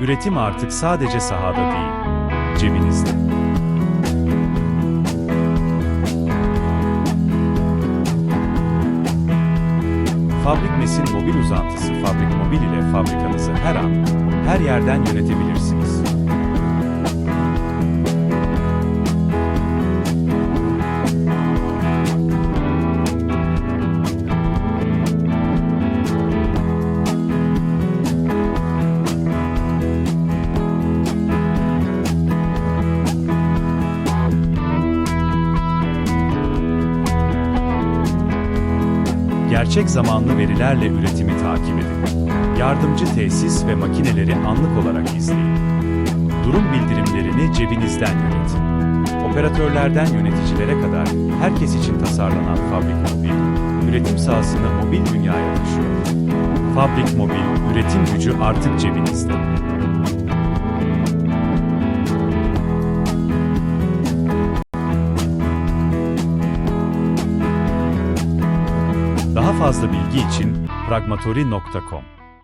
Üretim artık sadece sahada değil, cebinizde. Fabrik Mes'in mobil uzantısı Fabrik Mobil ile fabrikanızı her an, her yerden yönetebilirsiniz. Gerçek zamanlı verilerle üretimi takip edin. Yardımcı tesis ve makineleri anlık olarak izleyin. Durum bildirimlerini cebinizden yönetin. Operatörlerden yöneticilere kadar herkes için tasarlanan Fabrik Mobil, üretim sahasını mobil dünyaya taşıyor. Fabrik Mobil, üretim gücü artık cebinizde. Fazla bilgi için pragmatori.com